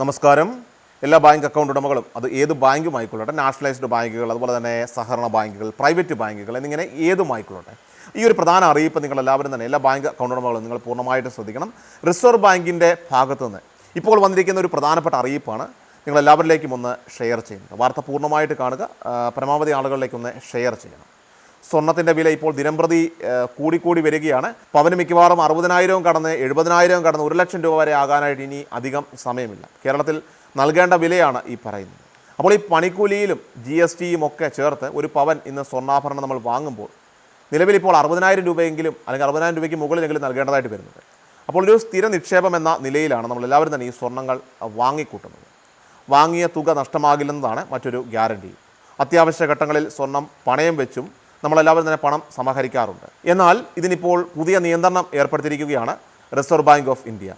നമസ്കാരം. എല്ലാ bank account ഉടമകളും അത് ഏത് ബാങ്കും ആയിക്കൊള്ളട്ടെ നാഷണലൈസ്ഡ് ബാങ്കുകൾ അതുപോലെ തന്നെ സഹകരണ ബാങ്കുകൾ പ്രൈവറ്റ് ബാങ്കുകൾ എന്നിങ്ങനെ ഏതുമായിക്കൊള്ളട്ടെ. ഈ ഒരു പ്രധാന അറിയിപ്പ് നിങ്ങൾ എല്ലാവരും തന്നെ എല്ലാ ബാങ്ക് അക്കൗണ്ട് ഉടമകളും നിങ്ങൾ പൂർണമായിട്ട് ശ്രദ്ധിക്കണം. റിസർവ് ബാങ്കിന്റെ ഭാഗത്തു നിന്ന് ഇപ്പോൾ വന്നിരിക്കുന്ന ഒരു പ്രധാനപ്പെട്ട അറിയിപ്പാണ്. നിങ്ങൾ എല്ലാവരിലേക്കും ഒന്ന് ഷെയർ ചെയ്യുന്നത്. വാർത്ത പൂർണമായിട്ട് കാണുക. പരമാവധി ആളുകളിലേക്ക് ഒന്ന് ഷെയർ ചെയ്യണം. സ്വർണത്തിന്റെ വില ഇപ്പോൾ ദിനംപ്രതി കൂടിക്കൂടി വരികയാണ്. പവന് മിക്കവാറും അറുപതിനായിരവും കടന്ന് എഴുപതിനായിരവും കടന്ന് ഒരു ലക്ഷം രൂപ വരെ ആകാനായിട്ട് ഇനി അധികം സമയമില്ല. കേരളത്തിൽ നൽകേണ്ട വിലയാണ് ഈ പറയുന്നത്. അപ്പോൾ ഈ പണിക്കൂലിയിലും ജി എസ് ടിയും ഒക്കെ ചേർത്ത് ഒരു പവൻ ഇന്ന് സ്വർണാഭരണം നമ്മൾ വാങ്ങുമ്പോൾ നിലവിൽ ഇപ്പോൾ അറുപതിനായിരം രൂപയെങ്കിലും അല്ലെങ്കിൽ അറുപതിനായിരം രൂപയ്ക്ക് മുകളിലെങ്കിലും നൽകേണ്ടതായിട്ട് വരുന്നത്. അപ്പോൾ ഒരു സ്ഥിര നിക്ഷേപം എന്ന നിലയിലാണ് നമ്മൾ എല്ലാവരും തന്നെ ഈ സ്വർണങ്ങൾ വാങ്ങിക്കൂട്ടുന്നത്. വാങ്ങിയ തുക നഷ്ടമാകില്ലെന്നതാണ് മറ്റൊരു ഗ്യാരണ്ടി. അത്യാവശ്യ ഘട്ടങ്ങളിൽ സ്വർണം പണയം വെച്ചും നമ്മളെല്ലാവരും തന്നെ പണം സമാഹരിക്കാറുണ്ട്. എന്നാൽ ഇതിനിപ്പോൾ പുതിയ നിയന്ത്രണം ഏർപ്പെടുത്തിയിരിക്കുകയാണ് reserve bank of India.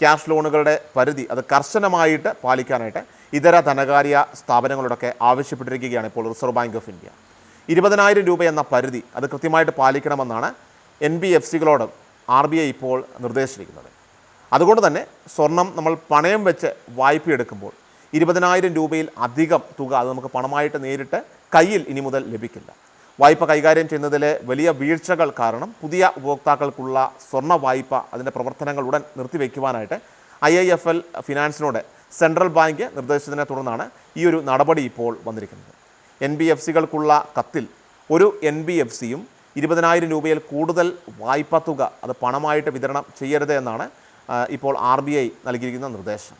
Cash ലോണുകളുടെ പരിധി അത് കർശനമായിട്ട് പാലിക്കാനായിട്ട് ഇതര ധനകാര്യ സ്ഥാപനങ്ങളോടൊക്കെ ആവശ്യപ്പെട്ടിരിക്കുകയാണ് ഇപ്പോൾ റിസർവ് ബാങ്ക് ഓഫ് ഇന്ത്യ. ഇരുപതിനായിരം രൂപ എന്ന പരിധി അത് കൃത്യമായിട്ട് പാലിക്കണമെന്നാണ് എൻ ബി എഫ് സികളോട് ആർ ബി ഐ ഇപ്പോൾ നിർദ്ദേശിച്ചിരിക്കുന്നത്. അതുകൊണ്ട് തന്നെ സ്വർണം നമ്മൾ പണയം വെച്ച് വായ്പ എടുക്കുമ്പോൾ ഇരുപതിനായിരം രൂപയിൽ അധികം തുക അത് നമുക്ക് പണമായിട്ട് നേരിട്ട് കയ്യിൽ ഇനി മുതൽ ലഭിക്കില്ല. വായ്പ കൈകാര്യം ചെയ്യുന്നതിലെ വലിയ വീഴ്ചകൾ കാരണം പുതിയ ഉപഭോക്താക്കൾക്കുള്ള സ്വർണ വായ്പ അതിന്റെ പ്രവർത്തനങ്ങൾ ഉടൻ നിർത്തിവെക്കുവാനായിട്ട് ഐ ഐ എഫ് എൽ ഫിനാൻസിനോട് സെൻട്രൽ ബാങ്ക് നിർദ്ദേശിച്ചതിനെ തുടർന്നാണ് ഈ ഒരു നടപടി ഇപ്പോൾ വന്നിരിക്കുന്നത്. എൻ ബി എഫ് സികൾക്കുള്ള കത്തിൽ ഒരു എൻ ബി എഫ് സിയും ഇരുപതിനായിരം രൂപയിൽ കൂടുതൽ വായ്പാ തുക അത് പണമായിട്ട് വിതരണം ചെയ്യരുത് എന്നാണ് ഇപ്പോൾ ആർ ബി ഐ നൽകിയിരിക്കുന്ന നിർദ്ദേശം.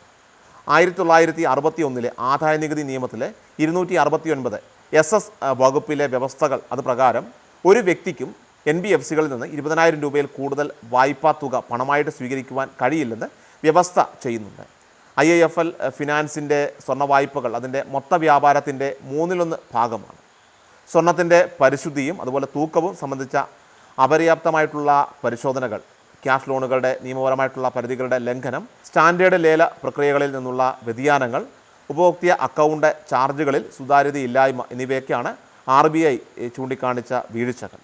ആയിരത്തി തൊള്ളായിരത്തി അറുപത്തി ഒന്നിലെ ആദായ നികുതി നിയമത്തിലെ ഇരുന്നൂറ്റി അറുപത്തി ഒൻപത് എസ് എസ് വകുപ്പിലെ വ്യവസ്ഥകൾ അത് പ്രകാരം ഒരു വ്യക്തിക്കും എൻ ബി എഫ് സികളിൽ നിന്ന് ഇരുപതിനായിരം രൂപയിൽ കൂടുതൽ വായ്പാ തുക പണമായിട്ട് സ്വീകരിക്കുവാൻ കഴിയില്ലെന്ന് വ്യവസ്ഥ ചെയ്യുന്നുണ്ട്. ഐ ഐ എഫ് എൽ ഫിനാൻസിന്റെ സ്വർണ വായ്പകൾ അതിന്റെ മൊത്ത വ്യാപാരത്തിന്റെ മൂന്നിലൊന്ന് ഭാഗമാണ്. സ്വർണത്തിന്റെ പരിശുദ്ധിയും അതുപോലെ തൂക്കവും സംബന്ധിച്ച അപര്യാപ്തമായിട്ടുള്ള പരിശോധനകൾ ക്യാഷ് ലോണുകളുടെ നിയമപരമായിട്ടുള്ള പരിധികളുടെ ലംഘനം സ്റ്റാൻഡേർഡ് ലേല പ്രക്രിയകളിൽ നിന്നുള്ള വ്യതിയാനങ്ങൾ ഉപഭോക്തൃ അക്കൗണ്ട് ചാർജുകളിൽ സുതാര്യതയില്ലായ്മ എന്നിവയൊക്കെയാണ് ആർ ബി ഐ ചൂണ്ടിക്കാണിച്ച വീഴ്ചകൾ.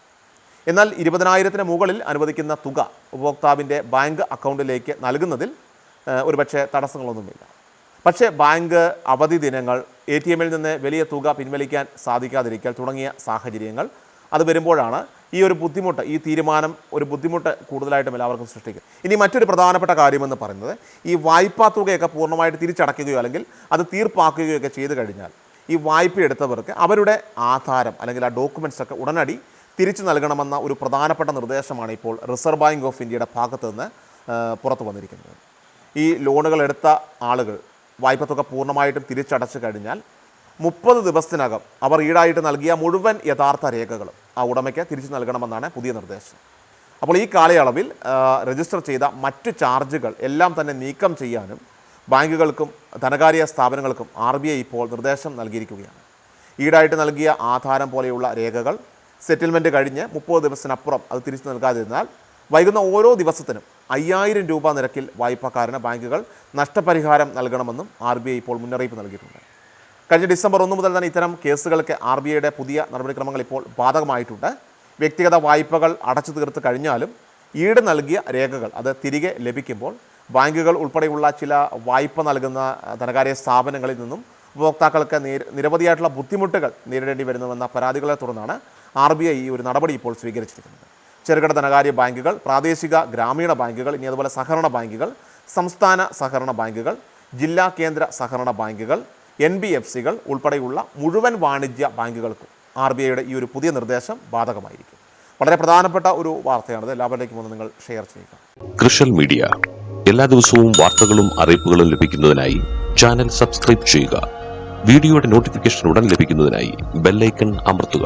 എന്നാൽ ഇരുപതിനായിരത്തിന് മുകളിൽ അനുവദിക്കുന്ന തുക ഉപഭോക്താവിന്റെ ബാങ്ക് അക്കൗണ്ടിലേക്ക് നൽകുന്നതിൽ ഒരു ഒരുപക്ഷെ തടസ്സങ്ങളൊന്നുമില്ല. പക്ഷേ ബാങ്ക് അവധി ദിനങ്ങൾ എ ടി എമ്മിൽ നിന്ന് വലിയ തുക പിൻവലിക്കാൻ സാധിക്കാതിരിക്കൽ തുടങ്ങിയ സാഹചര്യങ്ങൾ അത് വരുമ്പോഴാണ് ഈ ഒരു ബുദ്ധിമുട്ട് ഈ തീരുമാനം ഒരു ബുദ്ധിമുട്ട് കൂടുതലായിട്ടും എല്ലാവർക്കും സൃഷ്ടിക്കും. ഇനി മറ്റൊരു പ്രധാനപ്പെട്ട കാര്യമെന്ന് പറയുന്നത് ഈ വായ്പാ തുകയൊക്കെ പൂർണമായിട്ട് തിരിച്ചടയ്ക്കുകയോ അല്ലെങ്കിൽ അത് തീർപ്പാക്കുകയോ ഒക്കെ ചെയ്തു കഴിഞ്ഞാൽ ഈ വായ്പ എടുത്തവർക്ക് അവരുടെ ആധാരം അല്ലെങ്കിൽ ആ ഡോക്യുമെന്റ്സ് ഒക്കെ ഉടനടി തിരിച്ചു നൽകണമെന്ന ഒരു പ്രധാനപ്പെട്ട നിർദ്ദേശമാണ് ഇപ്പോൾ റിസർവ് ബാങ്ക് ഓഫ് ഇന്ത്യയുടെ ഭാഗത്തു നിന്ന് പുറത്തു വന്നിരിക്കുന്നത്. ഈ ലോണുകൾ എടുത്ത ആളുകൾ വായ്പ തുക പൂർണമായിട്ടും തിരിച്ചടച്ചു കഴിഞ്ഞാൽ മുപ്പത് ദിവസത്തിനകം അവർ ഈടായിട്ട് നൽകിയ മുഴുവൻ യഥാർത്ഥ രേഖകളും ആ ഉടമയ്ക്ക് തിരിച്ചു നൽകണമെന്നാണ് പുതിയ നിർദ്ദേശം. അപ്പോൾ ഈ കാലയളവിൽ രജിസ്റ്റർ ചെയ്ത മറ്റ് ചാർജുകൾ എല്ലാം തന്നെ നീക്കം ചെയ്യാനും ബാങ്കുകൾക്കും ധനകാര്യ സ്ഥാപനങ്ങൾക്കും ആർ ബി ഐ ഇപ്പോൾ നിർദ്ദേശം നൽകിയിരിക്കുകയാണ്. ഈടായിട്ട് നൽകിയ ആധാരം പോലെയുള്ള രേഖകൾ സെറ്റിൽമെന്റ് കഴിഞ്ഞ് മുപ്പത് ദിവസത്തിനപ്പുറം അത് തിരിച്ചു നൽകാതിരുന്നാൽ വൈകുന്ന ഓരോ ദിവസത്തിനും അയ്യായിരം രൂപ നിരക്കിൽ വായ്പക്കാരന് ബാങ്കുകൾ നഷ്ടപരിഹാരം നൽകണമെന്നും ആർ ഇപ്പോൾ മുന്നറിയിപ്പ് നൽകിയിട്ടുണ്ട്. കഴിഞ്ഞ ഡിസംബർ ഒന്ന് മുതൽ തന്നെ ഇത്തരം കേസുകൾക്ക് ആർ ബി ഐയുടെ പുതിയ നടപടിക്രമങ്ങൾ ഇപ്പോൾ ബാധകമായിട്ടുണ്ട്. വ്യക്തിഗത വായ്പകൾ അടച്ചു തീർത്ത് കഴിഞ്ഞാലും ഈട് നൽകിയ രേഖകൾ അത് തിരികെ ലഭിക്കുമ്പോൾ ബാങ്കുകൾ ഉൾപ്പെടെയുള്ള ചില വായ്പ നൽകുന്ന ധനകാര്യ സ്ഥാപനങ്ങളിൽ നിന്നും ഉപഭോക്താക്കൾക്ക് നേരി- നിരവധിയായിട്ടുള്ള ബുദ്ധിമുട്ടുകൾ നേരിടേണ്ടി വരുന്നുവെന്ന പരാതികളെ തുടർന്നാണ് ആർ ബി ഐ ഈ ഒരു നടപടി ഇപ്പോൾ സ്വീകരിച്ചിരിക്കുന്നത്. ചെറുകിട ധനകാര്യ ബാങ്കുകൾ പ്രാദേശിക ഗ്രാമീണ ബാങ്കുകൾ ഇനി അതുപോലെ സഹകരണ ബാങ്കുകൾ സംസ്ഥാന സഹകരണ ബാങ്കുകൾ ജില്ലാ കേന്ദ്ര സഹകരണ ബാങ്കുകൾ എൻ ബി എഫ് സികൾ ഉൾപ്പെടെയുള്ള മുഴുവൻ വാണിജ്യ ബാങ്കുകൾക്കും ആർ ബി ഐയുടെ ഈ ഒരു പുതിയ നിർദ്ദേശം ബാധകമായിരിക്കും. വളരെ പ്രധാനപ്പെട്ട ഒരു വാർത്തയാണിത് എല്ലാവരിലേക്കും ഒന്ന് നിങ്ങൾ ഷെയർ ചെയ്യുക. കൃഷൽ മീഡിയ. എല്ലാ ദിവസവും വാർത്തകളും അറിയിപ്പുകളും ലഭിക്കുന്നതിനായി ചാനൽ സബ്സ്ക്രൈബ് ചെയ്യുക. വീഡിയോയുടെ നോട്ടിഫിക്കേഷൻ ഉടൻ ലഭിക്കുന്നതിനായി ബെല്ലൈക്കൺ അമർത്തുക.